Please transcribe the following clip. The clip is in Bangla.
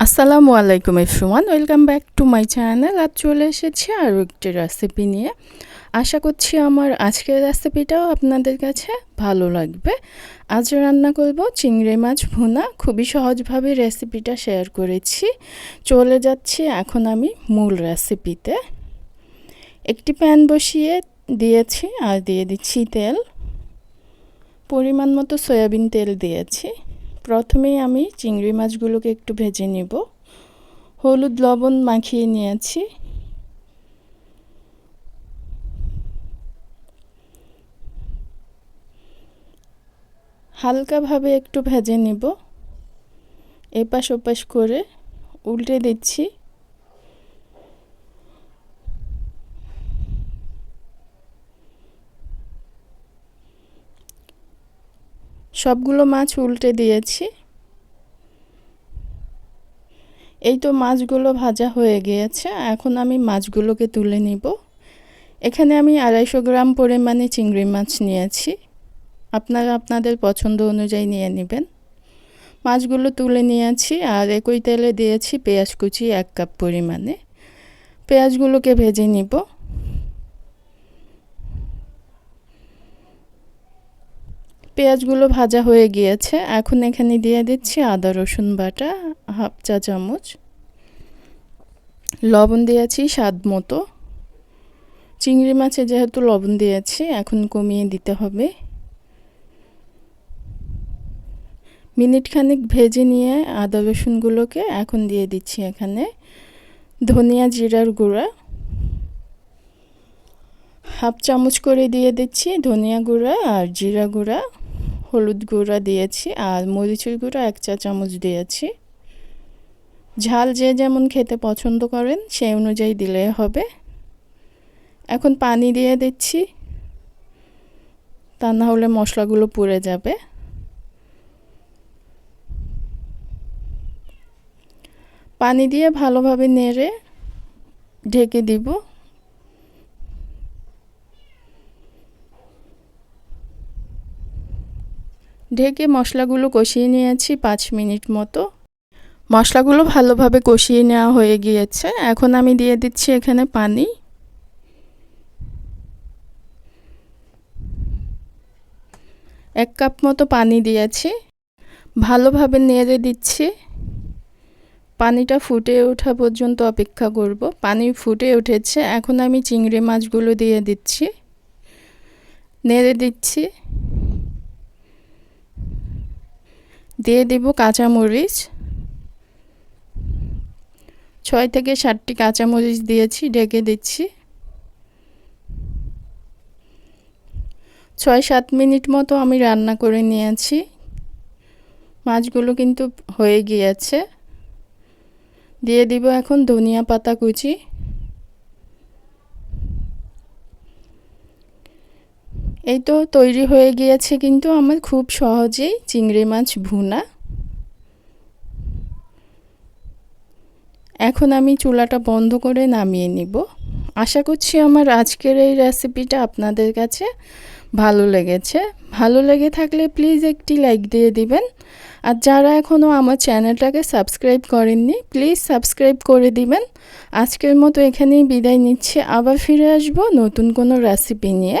আসসালামু আলাইকুম everyone, welcome back to my channel. আজ চলে এসেছি আরও একটি রেসিপি নিয়ে। আশা করছি আমার আজকের রেসিপিটাও আপনাদের কাছে ভালো লাগবে। আজ রান্না করব চিংড়ি মাছ ভুনা। খুবই সহজভাবে রেসিপিটা শেয়ার করেছি। চলে যাচ্ছি এখন আমি মূল রেসিপিতে একটি প্যান বসিয়ে দিয়েছি আর দিয়ে দিচ্ছি তেল। পরিমাণ মতো সয়াবিন তেল দিয়েছি। প্রথমেই আমি চিংড়ি মাছগুলোকে একটু ভেজে নিব। হলুদ লবণ মাখিয়ে নিয়েছি। হালকাভাবে একটু ভেজে নিব। এপাশ ওপাশ করে উল্টে দিচ্ছি। সবগুলো মাছ উল্টে দিয়েছি। এই তো মাছগুলো ভাজা হয়ে গিয়েছে, এখন আমি মাছগুলোকে তুলে নিব। এখানে আমি আড়াইশো গ্রাম পরিমাণে চিংড়ি মাছ নিয়েছি। আপনারা আপনাদের পছন্দ অনুযায়ী নিয়ে নেবেন। মাছগুলো তুলে নিয়েছি আর একই তেলে দিয়েছি পেঁয়াজ কুচি এক কাপ পরিমাণে। পেঁয়াজগুলোকে ভেজে নিব। পেঁয়াজগুলো ভাজা হয়ে গিয়েছে। এখন এখানে দিয়ে দিচ্ছি আদা, রসুন বাটা, হাফ চা চামচ। লবণ দিয়েছি স্বাদ মতো। চিংড়ি মাছে যেহেতু লবণ দিয়েছি, এখন কমিয়ে দিতে হবে। মিনিট খানিক ভেজে নিয়ে আদা, রসুনগুলোকে এখন দিয়ে দিচ্ছি এখানে। ধনিয়া জিরার গুঁড়া। হাফ চামচ করে দিয়ে দিচ্ছি ধনিয়া গুঁড়া আর জিরা গুঁড়া। হলুদ গুঁড়া দিয়েছি আর মরিচের গুঁড়া এক চা চামচ দিয়েছি। ঝাল যে যেমন খেতে পছন্দ করেন, সেই অনুযায়ী দিলে হবে। এখন পানি দিয়ে দিচ্ছি। তা না হলে মশলাগুলো পুড়ে যাবে। পানি দিয়ে ভালোভাবে নেড়ে ঢেকে দিব। ঢেকে মশলাগুলো কষিয়ে নিয়েছি পাঁচ মিনিট মতো। মশলাগুলো ভালোভাবে কষিয়ে নেওয়া হয়ে গিয়েছে। এখন আমি দিয়ে দিচ্ছি এখানে পানি। এক কাপ মতো পানি দিয়েছি। ভালোভাবে নেড়ে দিচ্ছি। পানিটা ফুটে ওঠা পর্যন্ত অপেক্ষা করব। পানি ফুটে উঠেছে। এখন আমি চিংড়ি মাছগুলো দিয়ে দিচ্ছি। নেড়ে দিচ্ছি। দিয়ে দিব কাঁচামরিচ। ছয় থেকে সাতটি কাঁচামরিচ দিয়েছি, ঢেকে দিচ্ছি। ছয় সাত মিনিট মতো আমি রান্না করে নিয়েছি। মাছগুলো কিন্তু হয়ে গিয়েছে। দিয়ে দিব এখন ধনিয়া পাতা কুচি। এই তো তৈরি হয়ে গিয়েছে কিন্তু আমার খুব সহজেই চিংড়ি মাছ ভুনা। এখন আমি চুলাটা বন্ধ করে নামিয়ে নিব। আশা করছি আমার আজকের এই রেসিপিটা আপনাদের কাছে ভালো লেগেছে। ভালো লেগে থাকলে প্লিজ একটি লাইক দিয়ে দিবেন। আর যারা এখনও আমার চ্যানেলটাকে সাবস্ক্রাইব করেননি প্লিজ সাবস্ক্রাইব করে দিবেন। আজকের মতো এখানেই বিদায় নিচ্ছে। আবার ফিরে আসব নতুন কোনো রেসিপি নিয়ে।